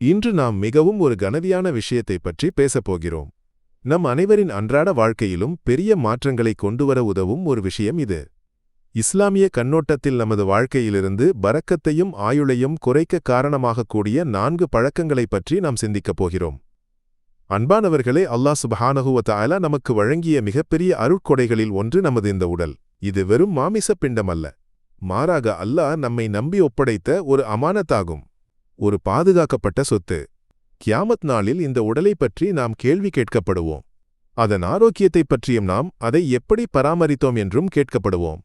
இன்று நாம் மிகவும் ஒரு கனதியான விஷயத்தை பற்றி பேசப் போகிறோம். நம் அனைவரின் அன்றாட வாழ்க்கையிலும் பெரிய மாற்றங்களை கொண்டுவர உதவும் ஒரு விஷயம் இது. இஸ்லாமிய கண்ணோட்டத்தில் நமது வாழ்க்கையிலிருந்து பறக்கத்தையும் ஆயுளையும் குறைக்க காரணமாகக்கூடிய நான்கு பழக்கங்களைப் பற்றி நாம் சிந்திக்கப் போகிறோம். அன்பானவர்களே அல்லாஹ் சுபஹானஹுவ நமக்கு வழங்கிய மிகப்பெரிய அருட்கொடைகளில் ஒன்று நமது இந்த உடல். இது வெறும் மாமிச பிண்டம் அல்ல மாறாக அல்லாஹ் நம்மை நம்பி ஒப்படைத்த ஒரு அமானத்தாகும். ஒரு பாதுகாக்கப்பட்ட சொத்து. கியாமத் நாளில் இந்த உடலைப் பற்றி நாம் கேள்வி கேட்கப்படுவோம். அதன் ஆரோக்கியத்தைப் பற்றியும் நாம் அதை எப்படி பராமரித்தோம் என்றும் கேட்கப்படுவோம்.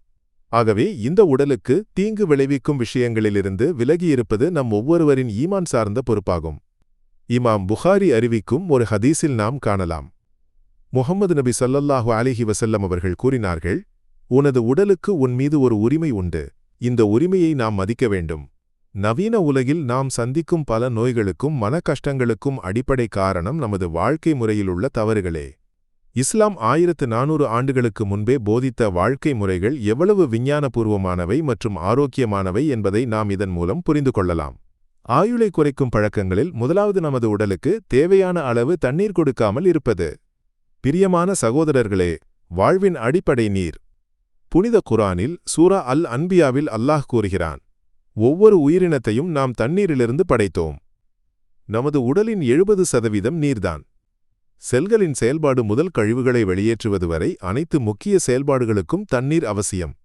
ஆகவே இந்த உடலுக்கு தீங்கு விளைவிக்கும் விஷயங்களிலிருந்து விலகியிருப்பது நம் ஒவ்வொருவரின் ஈமான் சார்ந்த பொறுப்பாகும். இமாம் புகாரி அறிவிக்கும் ஒரு ஹதீஸில் நாம் காணலாம். முகமது நபி சல்லல்லாஹு அலிஹி வசல்லம் அவர்கள் கூறினார்கள் உனது உடலுக்கு உன் மீது ஒரு உரிமை உண்டு. இந்த உரிமையை நாம் மதிக்க வேண்டும். நவீன உலகில் நாம் சந்திக்கும் பல நோய்களுக்கும் மன கஷ்டங்களுக்கும் அடிப்படை காரணம் நமது வாழ்க்கை முறையிலுள்ள தவறுகளே. இஸ்லாம் ஆயிரத்து நானூறு ஆண்டுகளுக்கு முன்பே போதித்த வாழ்க்கை முறைகள் எவ்வளவு விஞ்ஞானபூர்வமானவை மற்றும் ஆரோக்கியமானவை என்பதை நாம் இதன் மூலம் புரிந்து கொள்ளலாம். ஆயுளை குறைக்கும் பழக்கங்களில் முதலாவது நமது உடலுக்கு தேவையான அளவு தண்ணீர் கொடுக்காமல் இருப்பது. பிரியமான சகோதரர்களே வாழ்வின் அடிப்படை நீர். புனித குரானில் சூரா அல் அன்பியாவில் அல்லாஹ் கூறுகிறான் ஒவ்வொரு உயிரினத்தையும் நாம் தண்ணீரிலிருந்து படைத்தோம். நமது உடலின் எழுபது சதவீதம் நீர்தான். செல்களின் செயல்பாடு முதல் கழிவுகளை வெளியேற்றுவது வரை அனைத்து முக்கிய செயல்பாடுகளுக்கும் தண்ணீர் அவசியம்.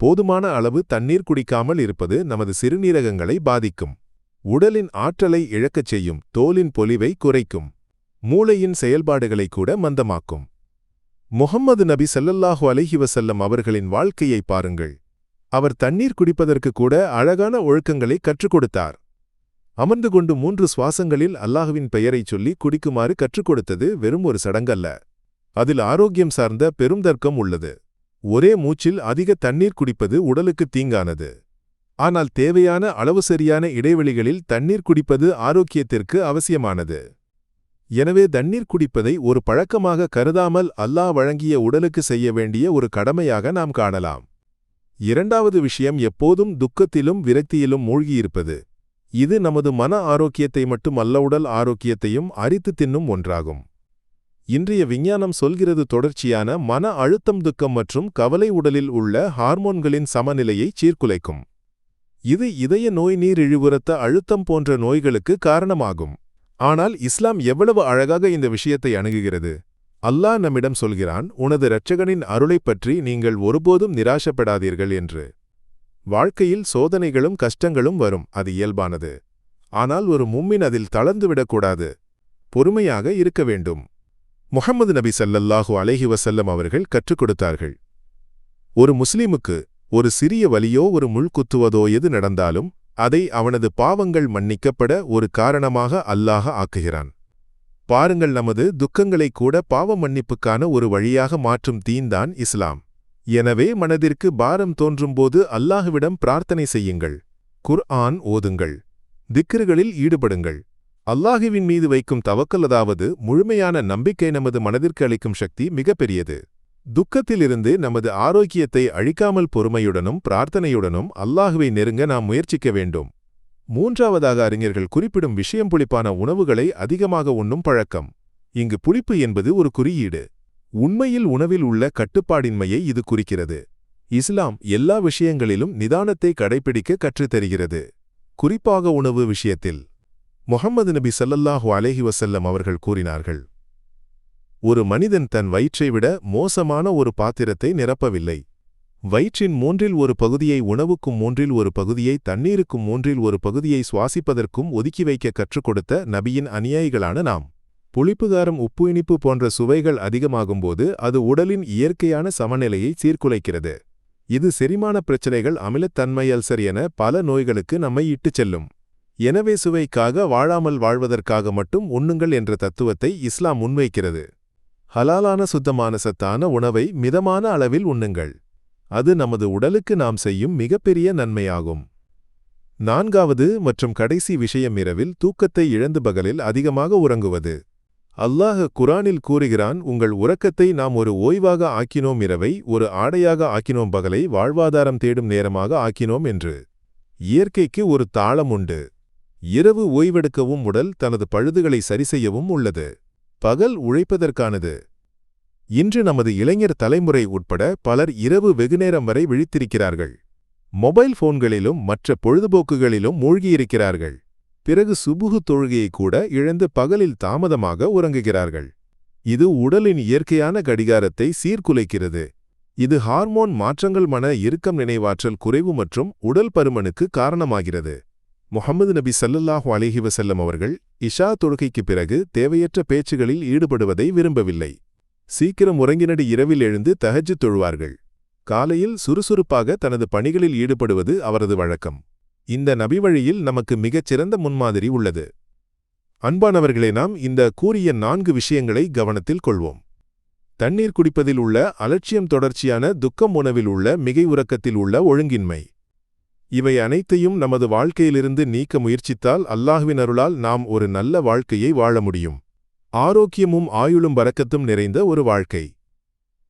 போதுமான அளவு தண்ணீர் குடிக்காமல் இருப்பது நமது சிறுநீரகங்களை பாதிக்கும். உடலின் ஆற்றலை இழக்கச் செய்யும் தோலின் பொலிவை குறைக்கும். மூளையின் செயல்பாடுகளை கூட மந்தமாக்கும். முகம்மது நபி செல்லல்லாஹு அலஹிவசல்லம் அவர்களின் வாழ்க்கையை பாருங்கள். அவர் தண்ணீர் குடிப்பதற்கு கூட அழகான ஒழுக்கங்களை கற்றுக் கொடுத்தார். அமர்ந்து கொண்டு மூன்று சுவாசங்களில் அல்லாஹுவின் பெயரைச் சொல்லி குடிக்குமாறு கற்றுக் கொடுத்தது வெறும் ஒரு சடங்கல்ல. அதில் ஆரோக்கியம் சார்ந்த பெரும் தர்க்கம் உள்ளது. ஒரே மூச்சில் அதிக தண்ணீர் குடிப்பது உடலுக்கு தீங்கானது. ஆனால் தேவையான அளவு சரியான இடைவெளிகளில் தண்ணீர் குடிப்பது ஆரோக்கியத்திற்கு அவசியமானது. எனவே தண்ணீர் குடிப்பதை ஒரு பழக்கமாக கருதாமல் அல்லாஹ் வழங்கிய உடலுக்கு செய்ய வேண்டிய ஒரு கடமையாக நாம் காணலாம். இரண்டாவது விஷயம் எப்போதும் துக்கத்திலும் விரக்தியிலும் மூழ்கியிருப்பது. இது நமது மன ஆரோக்கியத்தை மட்டும் அல்ல உடல் ஆரோக்கியத்தையும் அரித்து தின்னும் ஒன்றாகும். இன்றைய விஞ்ஞானம் சொல்கிறது தொடர்ச்சியான மன அழுத்தம் துக்கம் மற்றும் கவலை உடலில் உள்ள ஹார்மோன்களின் சமநிலையை சீர்குலைக்கும். இது இதய நோய் நீரிழிவுரத்த அழுத்தம் போன்ற நோய்களுக்கு காரணமாகும். ஆனால் இஸ்லாம் எவ்வளவு அழகாக இந்த விஷயத்தை அணுகுகிறது. அல்லாஹ் நம்மிடம் சொல்கிறான் உனது இரட்சகனின் அருளைப் பற்றி நீங்கள் ஒருபோதும் நிராசப்படாதீர்கள் என்று. வாழ்க்கையில் சோதனைகளும் கஷ்டங்களும் வரும் அது இயல்பானது. ஆனால் ஒரு மும்மின் அதில் தளர்ந்துவிடக்கூடாது பொறுமையாக இருக்க வேண்டும். முஹம்மது நபி சல்லல்லாஹு அலைஹி வசல்லம் அவர்கள் கற்றுக் கொடுத்தார்கள். ஒரு முஸ்லிமுக்கு ஒரு சிறிய வலியோ ஒரு முள் குத்துவதோ எது நடந்தாலும் அதை அவனது பாவங்கள் மன்னிக்கப்பட ஒரு காரணமாக அல்லாஹ ஆக்குகிறான். பாருங்கள் நமது துக்கங்களை கூட பாவ மன்னிப்புக்கான ஒரு வழியாக மாற்றும் தீன்தான் இஸ்லாம். எனவே மனதிற்கு பாரம் தோன்றும்போது அல்லாஹுவிடம் பிரார்த்தனை செய்யுங்கள். குர் ஆன் ஓதுங்கள். திக்கிறுகளில் ஈடுபடுங்கள். அல்லாஹுவின் மீது வைக்கும் தவக்கல் முழுமையான நம்பிக்கை நமது மனதிற்கு அளிக்கும் சக்தி மிகப்பெரியது. துக்கத்திலிருந்து நமது ஆரோக்கியத்தை அழிக்காமல் பொறுமையுடனும் பிரார்த்தனையுடனும் அல்லாஹுவை நெருங்க நாம் முயற்சிக்க வேண்டும். மூன்றாவதாக அறிஞர்கள் குறிப்பிடும் விஷயம் புளிப்பான உணவுகளை அதிகமாக உண்ணும் பழக்கம். இங்கு புளிப்பு என்பது ஒரு குறியீடு. உண்மையில் உணவில் உள்ள கட்டுப்பாடின்மையை இது குறிக்கிறது. இஸ்லாம் எல்லா விஷயங்களிலும் நிதானத்தை கடைபிடிக்க கற்றுத்தருகிறது. குறிப்பாக உணவு விஷயத்தில். முகமது நபி சல்லல்லாஹு அலேஹி வசல்லம் அவர்கள் கூறினார்கள். ஒரு மனிதன் தன் வயிற்றை விட மோசமான ஒரு பாத்திரத்தை நிரப்பவில்லை. வயிற்றின் மூன்றில் ஒரு பகுதியை உணவுக்கும் மூன்றில் ஒரு பகுதியை தண்ணீருக்கும் மூன்றில் ஒரு பகுதியை சுவாசிப்பதற்கும் ஒதுக்கி வைக்க கற்றுக் கொடுத்த நபியின் அநியாயிகளான நாம். புளிப்புகாரம் உப்பு இனிப்பு போன்ற சுவைகள் அதிகமாகும்போது அது உடலின் இயற்கையான சமநிலையை சீர்குலைக்கிறது. இது செரிமான பிரச்சனைகள் அமிலத்தன்மை அல்சர் என பல நோய்களுக்கு நம்மை இட்டுச் செல்லும். எனவே சுவைக்காக வாழாமல் வாழ்வதற்காக மட்டும் உண்ணுங்கள் என்ற தத்துவத்தை இஸ்லாம் முன்வைக்கிறது. ஹலாலான சுத்தமான சத்தான உணவை மிதமான அளவில் உண்ணுங்கள். அது நமது உடலுக்கு நாம் செய்யும் மிகப்பெரிய நன்மையாகும். நான்காவது மற்றும் கடைசி விஷயம் இரவில் தூக்கத்தை இழந்து பகலில் அதிகமாக உறங்குவது. அல்லாஹ் குரானில் கூறுகிறான் உங்கள் உறக்கத்தை நாம் ஒரு ஓய்வாக ஆக்கினோம் இரவை ஒரு ஆடையாக ஆக்கினோம் பகலை வாழ்வாதாரம் தேடும் நேரமாக ஆக்கினோம் என்று. இயற்கைக்கு ஒரு தாளம் உண்டு. இரவு ஓய்வெடுக்கவும் உடல் தனது பழுதுகளை சரிசெய்யவும் உள்ளது. பகல் உழைப்பதற்கானது. இன்று நமது இளைஞர் தலைமுறை உட்பட பலர் இரவு வெகுநேரம் வரை விழித்திருக்கிறார்கள். மொபைல் போன்களிலும் மற்ற பொழுதுபோக்குகளிலும் மூழ்கியிருக்கிறார்கள். பிறகு சுபுகு தொழுகையை கூட இழந்து பகலில் தாமதமாக உறங்குகிறார்கள். இது உடலின் இயற்கையான கடிகாரத்தை சீர்குலைக்கிறது. இது ஹார்மோன் மாற்றங்கள் மன இறுக்கம் நினைவாற்றல் குறைவு மற்றும் உடல் பருமனுக்கு காரணமாகிறது. முகமது நபி சல்லல்லாஹு அலிஹி வசல்லம் அவர்கள் இஷா தொழுகைக்கு பிறகு தேவையற்ற பேச்சுகளில் ஈடுபடுவதை விரும்பவில்லை. சீக்கிரம் உறங்கினடி இரவில் எழுந்து தகஜு தொழுவார்கள். காலையில் சுறுசுறுப்பாக தனது பணிகளில் ஈடுபடுவது அவரது வழக்கம். இந்த நபி வழியில் நமக்கு மிகச் சிறந்த முன்மாதிரி உள்ளது. அன்பானவர்களே நாம் இந்த கூறிய நான்கு விஷயங்களை கவனத்தில் கொள்வோம். தண்ணீர் குடிப்பதில் உள்ள அலட்சியம் தொடர்ச்சியான துக்கம் உணவில் உள்ள மிகை உறக்கத்தில் உள்ள ஒழுங்கின்மை. இவை அனைத்தையும் நமது வாழ்க்கையிலிருந்து நீக்க முயற்சித்தால் அல்லாஹுவின் அருளால் நாம் ஒரு நல்ல வாழ்க்கையை வாழ முடியும். ஆரோக்கியமும் ஆயுளும் வரக்கத்தும் நிறைந்த ஒரு வாழ்க்கை.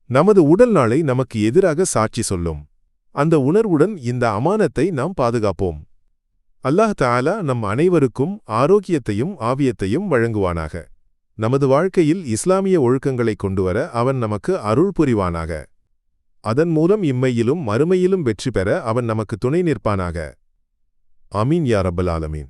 நமது உடல் நாளை நமக்கு எதிராக சாட்சி சொல்லும். அந்த உணர்வுடன் இந்த அமானத்தை நாம் பாதுகாப்போம். அல்லாஹ் தஆலா நம் அனைவருக்கும் ஆரோக்கியத்தையும் ஆவியத்தையும் வழங்குவானாக. நமது வாழ்க்கையில் இஸ்லாமிய ஒழுக்கங்களைக் கொண்டுவர அவன் நமக்கு அருள் புரிவானாக. அதன் மூலம் இம்மையிலும் மறுமையிலும் வெற்றி பெற அவன் நமக்கு துணை நிற்பானாக. அமீன் யா ரப்பல் ஆலமீன்.